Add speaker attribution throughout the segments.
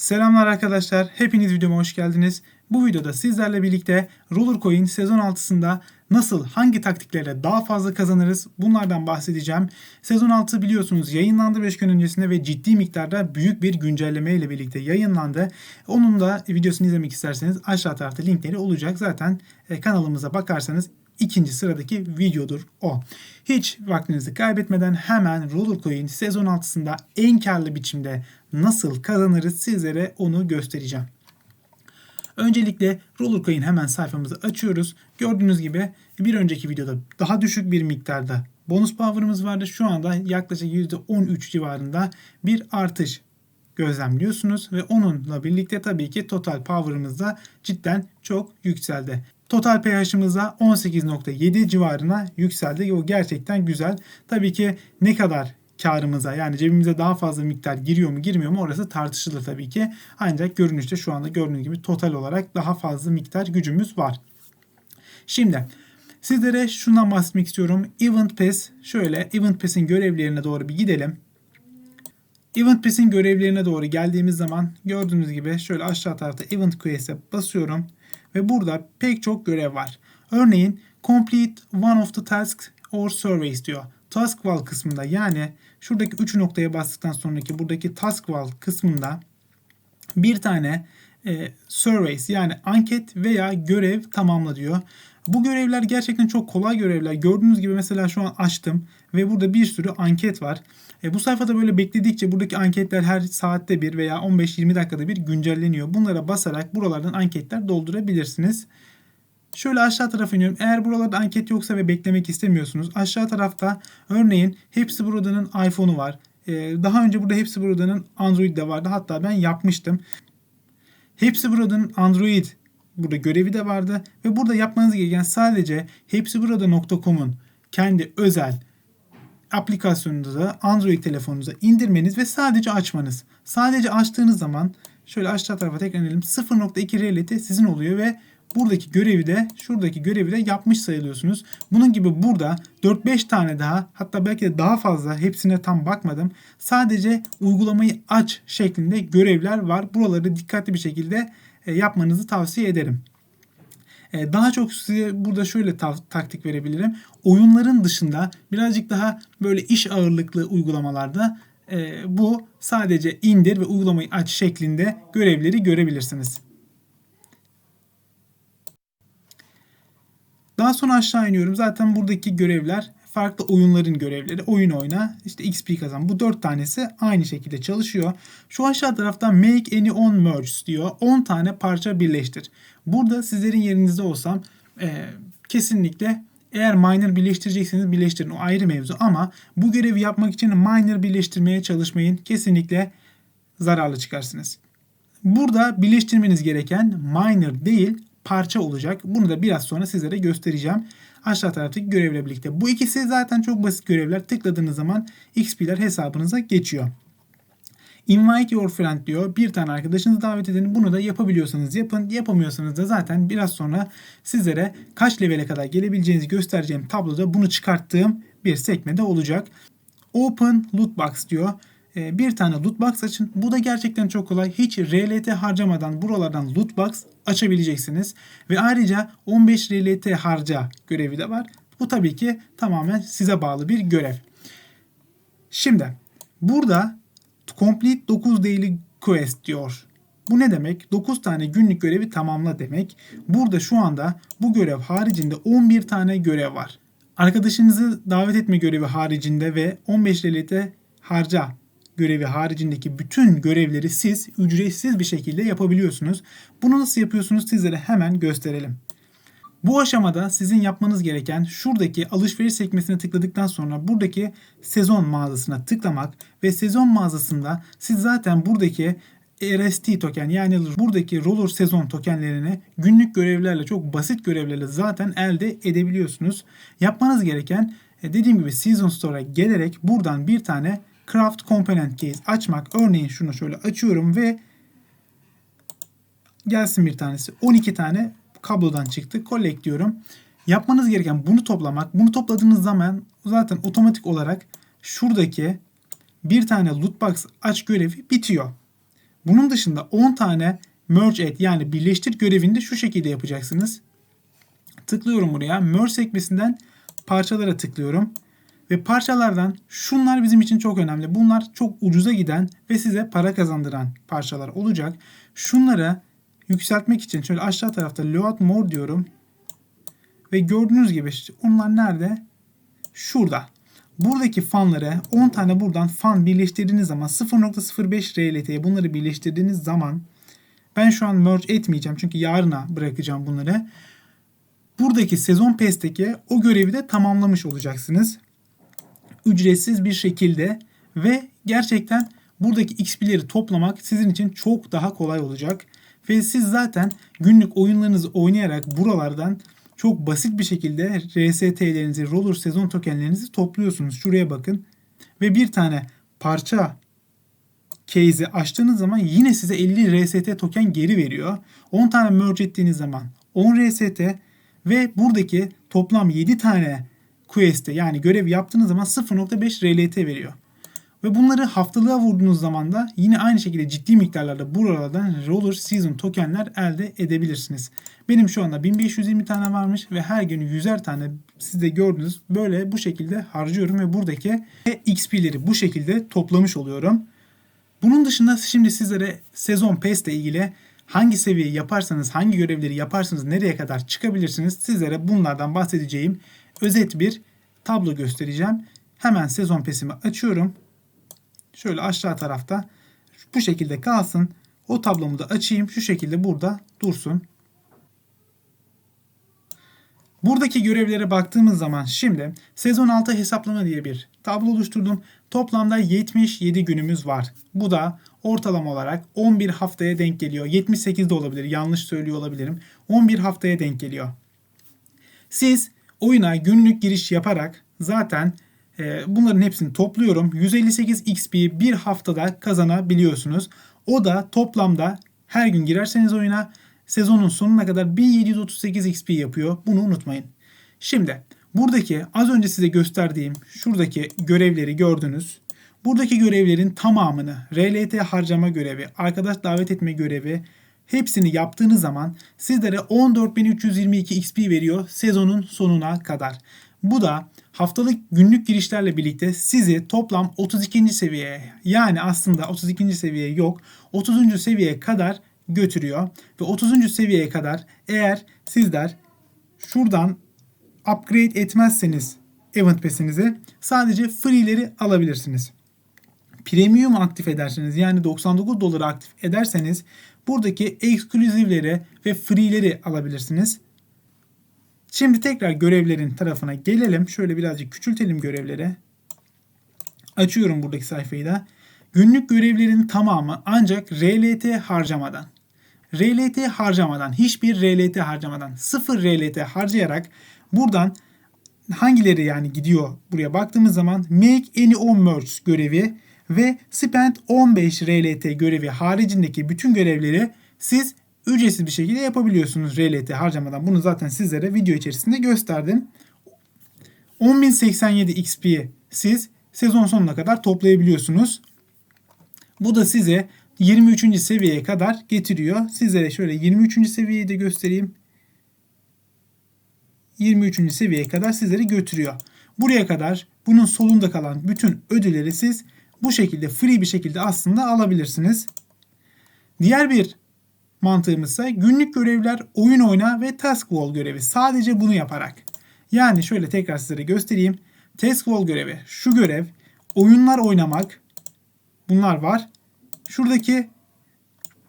Speaker 1: Selamlar arkadaşlar. Hepiniz videoma hoş geldiniz. Bu videoda sizlerle birlikte Rollercoin sezon 6'sında nasıl, hangi taktiklerle daha fazla kazanırız bunlardan bahsedeceğim. Sezon 6 biliyorsunuz yayınlandı 5 gün öncesinde ve ciddi miktarda büyük bir güncelleme ile birlikte yayınlandı. Onun da videosunu izlemek isterseniz aşağı tarafta linkleri olacak. Zaten e, kanalımıza bakarsanız ikinci sıradaki videodur o. Hiç vaktinizi kaybetmeden hemen Rollercoin sezon 6'sında en karlı biçimde nasıl kazanırız sizlere onu göstereceğim. Öncelikle Rollercoin hemen sayfamızı açıyoruz. Gördüğünüz gibi bir önceki videoda daha düşük bir miktarda bonus power'ımız vardı. Şu anda yaklaşık %13 civarında bir artış gözlemliyorsunuz ve onunla birlikte tabii ki total power'ımız da cidden çok yükseldi. Total pH'ımız da 18.7 civarına yükseldi. O gerçekten güzel. Tabii ki ne kadar karımıza yani cebimize daha fazla miktar giriyor mu girmiyor mu orası tartışılır tabii ki. Ancak görünüşte şu anda gördüğünüz gibi total olarak daha fazla miktar gücümüz var. Şimdi sizlere şundan bahsetmek istiyorum. Event Pass şöyle Event Pass'in görevlerine doğru bir gidelim. Event Pass'in görevlerine doğru geldiğimiz zaman gördüğünüz gibi şöyle aşağı tarafta Event Quest'e basıyorum. Ve burada pek çok görev var. Örneğin Complete one of the tasks or surveys diyor. Task wall kısmında yani şuradaki 3 noktaya bastıktan sonraki buradaki task wall kısmında bir tane e, surveys yani anket veya görev tamamla diyor. Bu görevler gerçekten çok kolay görevler. Gördüğünüz gibi mesela şu an açtım ve burada bir sürü anket var. E, bu sayfada böyle bekledikçe buradaki anketler her saatte bir veya 15-20 dakikada bir güncelleniyor. Bunlara basarak buralardan anketler doldurabilirsiniz. Şöyle aşağı tarafa iniyorum. Eğer buralarda anket yoksa ve beklemek istemiyorsunuz. Aşağı tarafta örneğin Hepsi Burada'nın iPhone'u var. Ee, daha önce burada Hepsi Burada'nın Android de vardı. Hatta ben yapmıştım. Hepsi Burada'nın Android burada görevi de vardı. Ve burada yapmanız gereken sadece hepsiburada.com'un kendi özel aplikasyonunuza, Android telefonunuza indirmeniz ve sadece açmanız. Sadece açtığınız zaman şöyle aşağı tarafa tekrar inelim. 0.2 reality sizin oluyor ve buradaki görevi de şuradaki görevi de yapmış sayılıyorsunuz. Bunun gibi burada 4-5 tane daha hatta belki de daha fazla hepsine tam bakmadım. Sadece uygulamayı aç şeklinde görevler var. Buraları dikkatli bir şekilde e, yapmanızı tavsiye ederim. E, daha çok size burada şöyle taktik verebilirim. Oyunların dışında birazcık daha böyle iş ağırlıklı uygulamalarda e, bu sadece indir ve uygulamayı aç şeklinde görevleri görebilirsiniz. Daha sonra aşağı iniyorum. Zaten buradaki görevler farklı oyunların görevleri. Oyun oyna, işte XP kazan. Bu dört tanesi aynı şekilde çalışıyor. Şu aşağı tarafta make any on merge diyor. 10 tane parça birleştir. Burada sizlerin yerinizde olsam e, kesinlikle eğer miner birleştirecekseniz birleştirin. O ayrı mevzu ama bu görevi yapmak için miner birleştirmeye çalışmayın. Kesinlikle zararlı çıkarsınız. Burada birleştirmeniz gereken miner değil parça olacak. Bunu da biraz sonra sizlere göstereceğim. Aşağı taraftaki görevle birlikte. Bu ikisi zaten çok basit görevler. Tıkladığınız zaman XP'ler hesabınıza geçiyor. Invite your friend diyor. Bir tane arkadaşınızı davet edin. Bunu da yapabiliyorsanız yapın. Yapamıyorsanız da zaten biraz sonra sizlere kaç levele kadar gelebileceğinizi göstereceğim tabloda bunu çıkarttığım bir sekmede olacak. Open loot box diyor. Ee, bir tane loot box açın. Bu da gerçekten çok kolay. Hiç RLT harcamadan buralardan loot box açabileceksiniz. Ve ayrıca 15 RLT harca görevi de var. Bu tabii ki tamamen size bağlı bir görev. Şimdi burada complete 9 daily quest diyor. Bu ne demek? 9 tane günlük görevi tamamla demek. Burada şu anda bu görev haricinde 11 tane görev var. Arkadaşınızı davet etme görevi haricinde ve 15 RLT harca görevi haricindeki bütün görevleri siz ücretsiz bir şekilde yapabiliyorsunuz. Bunu nasıl yapıyorsunuz sizlere hemen gösterelim. Bu aşamada sizin yapmanız gereken şuradaki alışveriş sekmesine tıkladıktan sonra buradaki sezon mağazasına tıklamak ve sezon mağazasında siz zaten buradaki RST token yani buradaki roller sezon tokenlerini günlük görevlerle çok basit görevlerle zaten elde edebiliyorsunuz. Yapmanız gereken e, dediğim gibi Season Store'a gelerek buradan bir tane Craft Component Case açmak. Örneğin şunu şöyle açıyorum ve gelsin bir tanesi. 12 tane kablodan çıktı. Collect diyorum. Yapmanız gereken bunu toplamak. Bunu topladığınız zaman zaten otomatik olarak şuradaki bir tane loot box aç görevi bitiyor. Bunun dışında 10 tane merge et yani birleştir görevini de şu şekilde yapacaksınız. Tıklıyorum buraya. Merge sekmesinden parçalara tıklıyorum. Ve parçalardan şunlar bizim için çok önemli. Bunlar çok ucuza giden ve size para kazandıran parçalar olacak. Şunları yükseltmek için şöyle aşağı tarafta load more diyorum. Ve gördüğünüz gibi onlar nerede? Şurada. Buradaki fanları 10 tane buradan fan birleştirdiğiniz zaman 0.05 RLT'ye bunları birleştirdiğiniz zaman ben şu an merge etmeyeceğim çünkü yarına bırakacağım bunları. Buradaki sezon PES'teki o görevi de tamamlamış olacaksınız. Ücretsiz bir şekilde ve gerçekten buradaki XP'leri toplamak sizin için çok daha kolay olacak. Ve siz zaten günlük oyunlarınızı oynayarak buralardan çok basit bir şekilde RST'lerinizi, roller sezon tokenlerinizi topluyorsunuz. Şuraya bakın. Ve bir tane parça case'i açtığınız zaman yine size 50 RST token geri veriyor. 10 tane merge ettiğiniz zaman 10 RST ve buradaki toplam 7 tane quest'e yani görev yaptığınız zaman 0.5 RLT veriyor. Ve bunları haftalığa vurduğunuz zaman da yine aynı şekilde ciddi miktarlarda buralardan Roller Season tokenler elde edebilirsiniz. Benim şu anda 1520 tane varmış ve her gün 100'er tane siz de gördünüz böyle bu şekilde harcıyorum ve buradaki XP'leri bu şekilde toplamış oluyorum. Bunun dışında şimdi sizlere sezon PES ile ilgili hangi seviyeyi yaparsanız, hangi görevleri yaparsanız nereye kadar çıkabilirsiniz sizlere bunlardan bahsedeceğim özet bir tablo göstereceğim. Hemen sezon PES'imi açıyorum. Şöyle aşağı tarafta bu şekilde kalsın. O tablomu da açayım. Şu şekilde burada dursun. Buradaki görevlere baktığımız zaman şimdi sezon 6 hesaplama diye bir tablo oluşturdum. Toplamda 77 günümüz var. Bu da ortalama olarak 11 haftaya denk geliyor. 78 de olabilir. Yanlış söylüyor olabilirim. 11 haftaya denk geliyor. Siz oyuna günlük giriş yaparak zaten e, bunların hepsini topluyorum. 158 XP bir haftada kazanabiliyorsunuz. O da toplamda her gün girerseniz oyuna sezonun sonuna kadar 1738 XP yapıyor. Bunu unutmayın. Şimdi buradaki az önce size gösterdiğim şuradaki görevleri gördünüz. Buradaki görevlerin tamamını RLT harcama görevi, arkadaş davet etme görevi hepsini yaptığınız zaman sizlere 14.322 XP veriyor sezonun sonuna kadar. Bu da haftalık günlük girişlerle birlikte sizi toplam 32. seviyeye yani aslında 32. seviye yok 30. seviyeye kadar götürüyor. Ve 30. seviyeye kadar eğer sizler şuradan upgrade etmezseniz event pass'inizi sadece free'leri alabilirsiniz. Premium aktif ederseniz yani 99 doları aktif ederseniz buradaki ekskluzivleri ve free'leri alabilirsiniz. Şimdi tekrar görevlerin tarafına gelelim. Şöyle birazcık küçültelim görevleri. Açıyorum buradaki sayfayı da. Günlük görevlerin tamamı ancak RLT harcamadan. RLT harcamadan, hiçbir RLT harcamadan, sıfır RLT harcayarak buradan hangileri yani gidiyor buraya baktığımız zaman Make Any On Merge görevi ve Spend 15 RLT görevi haricindeki bütün görevleri siz ücretsiz bir şekilde yapabiliyorsunuz RLT harcamadan. Bunu zaten sizlere video içerisinde gösterdim. 10.087 XP siz sezon sonuna kadar toplayabiliyorsunuz. Bu da size 23. seviyeye kadar getiriyor. Sizlere şöyle 23. seviyeyi de göstereyim. 23. seviyeye kadar sizleri götürüyor. Buraya kadar bunun solunda kalan bütün ödülleri siz bu şekilde free bir şekilde aslında alabilirsiniz. Diğer bir mantığımız ise günlük görevler, oyun oyna ve task wall görevi. Sadece bunu yaparak. Yani şöyle tekrar size göstereyim. Task wall görevi. Şu görev oyunlar oynamak. Bunlar var. Şuradaki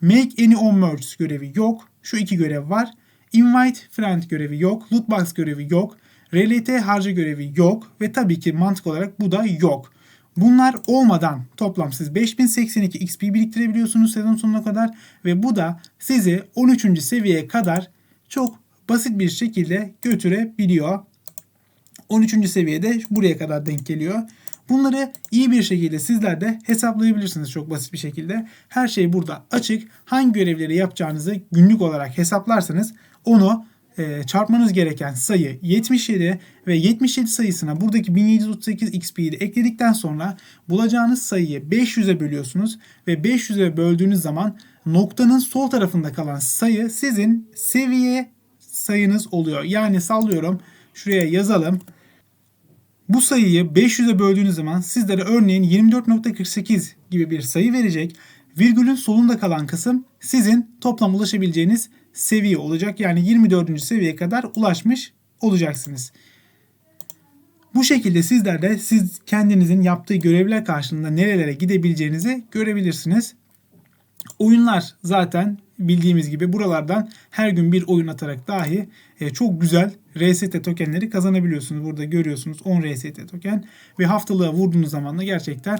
Speaker 1: Make Any On Merge görevi yok. Şu iki görev var. Invite Friend görevi yok. Lootbox görevi yok. RLT harcı görevi yok. Ve tabii ki mantık olarak bu da yok. Bunlar olmadan toplam siz 5082 XP biriktirebiliyorsunuz sezon sonuna kadar ve bu da sizi 13. seviyeye kadar çok basit bir şekilde götürebiliyor. 13. seviyede buraya kadar denk geliyor. Bunları iyi bir şekilde sizler de hesaplayabilirsiniz çok basit bir şekilde. Her şey burada açık. Hangi görevleri yapacağınızı günlük olarak hesaplarsanız onu e, çarpmanız gereken sayı 77 ve 77 sayısına buradaki 1738 XP'yi ekledikten sonra bulacağınız sayıyı 500'e bölüyorsunuz ve 500'e böldüğünüz zaman noktanın sol tarafında kalan sayı sizin seviye sayınız oluyor. Yani sallıyorum şuraya yazalım. Bu sayıyı 500'e böldüğünüz zaman sizlere örneğin 24.48 gibi bir sayı verecek. Virgülün solunda kalan kısım sizin toplam ulaşabileceğiniz seviye olacak. Yani 24. seviyeye kadar ulaşmış olacaksınız. Bu şekilde sizler de siz kendinizin yaptığı görevler karşılığında nerelere gidebileceğinizi görebilirsiniz. Oyunlar zaten bildiğimiz gibi buralardan her gün bir oyun atarak dahi e, çok güzel RST tokenleri kazanabiliyorsunuz. Burada görüyorsunuz 10 RST token ve haftalığa vurduğunuz zaman da gerçekten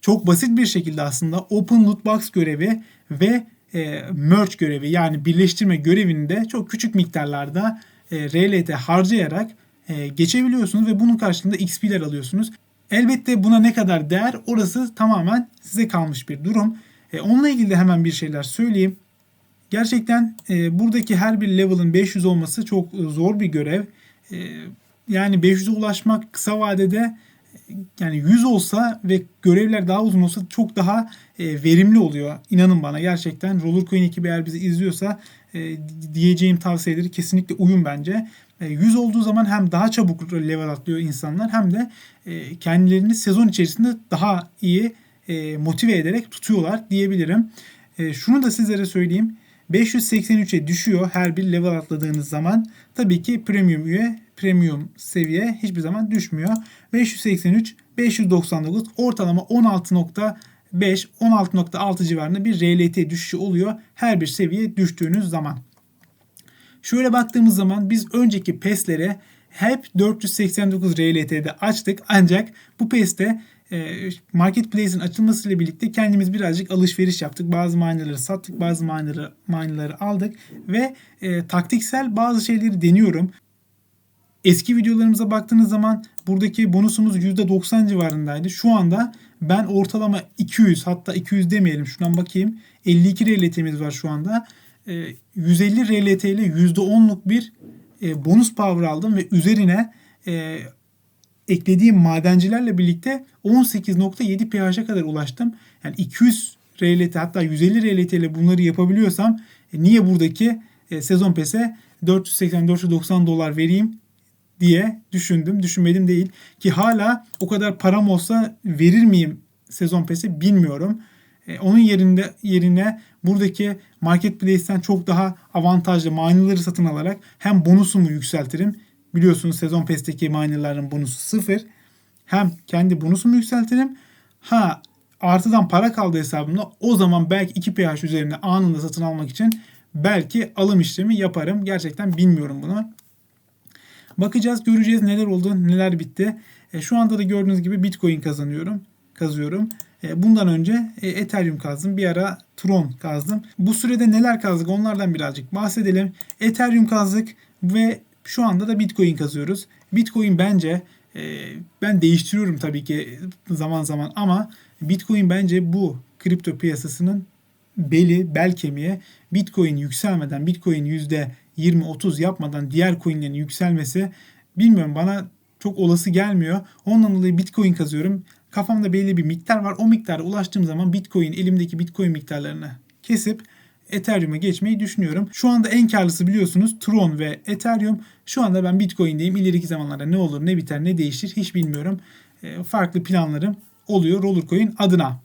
Speaker 1: çok basit bir şekilde aslında Open Loot Box görevi ve e, merge görevi yani birleştirme görevini de çok küçük miktarlarda e, RLT harcayarak e, geçebiliyorsunuz ve bunun karşılığında XP'ler alıyorsunuz. Elbette buna ne kadar değer orası tamamen size kalmış bir durum. E, onunla ilgili de hemen bir şeyler söyleyeyim. Gerçekten e, buradaki her bir level'ın 500 olması çok zor bir görev. E, yani 500'e ulaşmak kısa vadede yani 100 olsa ve görevler daha uzun olsa çok daha e, verimli oluyor. İnanın bana gerçekten Rollercoin ekibi eğer bizi izliyorsa e, diyeceğim tavsiyeleri kesinlikle uyun bence. E, 100 olduğu zaman hem daha çabuk level atlıyor insanlar hem de e, kendilerini sezon içerisinde daha iyi e, motive ederek tutuyorlar diyebilirim. E, şunu da sizlere söyleyeyim. 583'e düşüyor her bir level atladığınız zaman. Tabii ki premium üye premium seviye hiçbir zaman düşmüyor. 583, 599 ortalama 16.5 16.6 civarında bir RLT düşüşü oluyor her bir seviye düştüğünüz zaman. Şöyle baktığımız zaman biz önceki PES'lere hep 489 RLT'de açtık ancak bu PES'te marketplace'in açılmasıyla birlikte kendimiz birazcık alışveriş yaptık. Bazı minerları sattık, bazı minerları, minerları aldık ve e, taktiksel bazı şeyleri deniyorum. Eski videolarımıza baktığınız zaman buradaki bonusumuz %90 civarındaydı. Şu anda ben ortalama 200 hatta 200 demeyelim şuradan bakayım. 52 RLT'miz var şu anda. 150 RLT ile %10'luk bir e, bonus power aldım ve üzerine e, eklediğim madencilerle birlikte 18.7 pH'e kadar ulaştım. Yani 200 RLT hatta 150 RLT ile bunları yapabiliyorsam e, niye buradaki e, sezon pese 480-490 dolar vereyim diye düşündüm. Düşünmedim değil. Ki hala o kadar param olsa verir miyim sezon pesi bilmiyorum. E, onun yerinde yerine buradaki marketplace'ten çok daha avantajlı minerları satın alarak hem bonusumu yükseltirim Biliyorsunuz sezon PES'teki minerların bonusu sıfır. Hem kendi bonusumu yükseltirim. Ha artıdan para kaldı hesabımda o zaman belki 2 pH üzerinde anında satın almak için belki alım işlemi yaparım. Gerçekten bilmiyorum bunu. Bakacağız, göreceğiz neler oldu, neler bitti. E, şu anda da gördüğünüz gibi Bitcoin kazanıyorum, kazıyorum. E, bundan önce e, Ethereum kazdım. Bir ara Tron kazdım. Bu sürede neler kazdık onlardan birazcık bahsedelim. Ethereum kazdık ve şu anda da Bitcoin kazıyoruz. Bitcoin bence e, ben değiştiriyorum tabii ki zaman zaman ama Bitcoin bence bu kripto piyasasının beli, bel kemiği. Bitcoin yükselmeden, Bitcoin %20-30 yapmadan diğer coinlerin yükselmesi bilmiyorum bana çok olası gelmiyor. Ondan dolayı Bitcoin kazıyorum. Kafamda belli bir miktar var. O miktara ulaştığım zaman Bitcoin, elimdeki Bitcoin miktarlarını kesip Ethereum'a geçmeyi düşünüyorum. Şu anda en karlısı biliyorsunuz Tron ve Ethereum. Şu anda ben Bitcoin'deyim. İleriki zamanlarda ne olur, ne biter, ne değişir hiç bilmiyorum. E, farklı planlarım oluyor Rollercoin adına.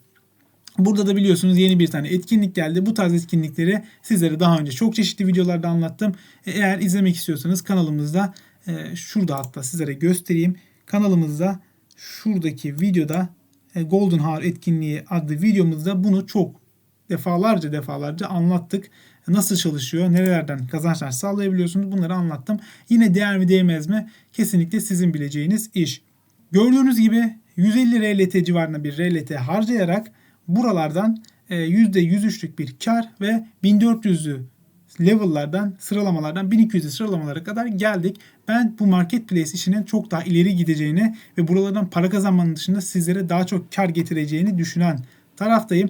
Speaker 1: Burada da biliyorsunuz yeni bir tane etkinlik geldi. Bu tarz etkinlikleri sizlere daha önce çok çeşitli videolarda anlattım. E, eğer izlemek istiyorsanız kanalımızda e, şurada hatta sizlere göstereyim. Kanalımızda şuradaki videoda e, Golden Hour etkinliği adlı videomuzda bunu çok defalarca defalarca anlattık. Nasıl çalışıyor, nerelerden kazançlar sağlayabiliyorsunuz bunları anlattım. Yine değer mi değmez mi kesinlikle sizin bileceğiniz iş. Gördüğünüz gibi 150 RLT civarında bir RLT harcayarak buralardan %103'lük e, bir kar ve 1400'lü level'lardan, sıralamalardan 1200'lü sıralamalara kadar geldik. Ben bu marketplace işinin çok daha ileri gideceğini ve buralardan para kazanmanın dışında sizlere daha çok kar getireceğini düşünen taraftayım.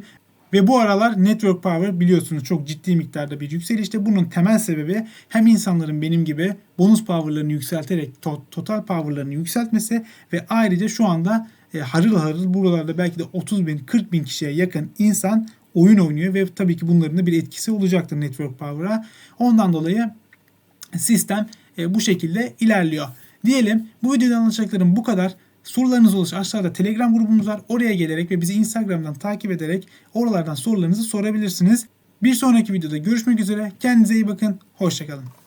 Speaker 1: Ve bu aralar network power biliyorsunuz çok ciddi miktarda bir yükselişte. Bunun temel sebebi hem insanların benim gibi bonus powerlarını yükselterek to- total powerlarını yükseltmesi ve ayrıca şu anda e, harıl harıl buralarda belki de 30 bin 40 bin kişiye yakın insan oyun oynuyor ve tabii ki bunların da bir etkisi olacaktır network power'a. Ondan dolayı sistem e, bu şekilde ilerliyor. Diyelim bu videoda anlatacaklarım bu kadar. Sorularınız olursa aşağıda Telegram grubumuz var. Oraya gelerek ve bizi Instagram'dan takip ederek oralardan sorularınızı sorabilirsiniz. Bir sonraki videoda görüşmek üzere. Kendinize iyi bakın. Hoşçakalın.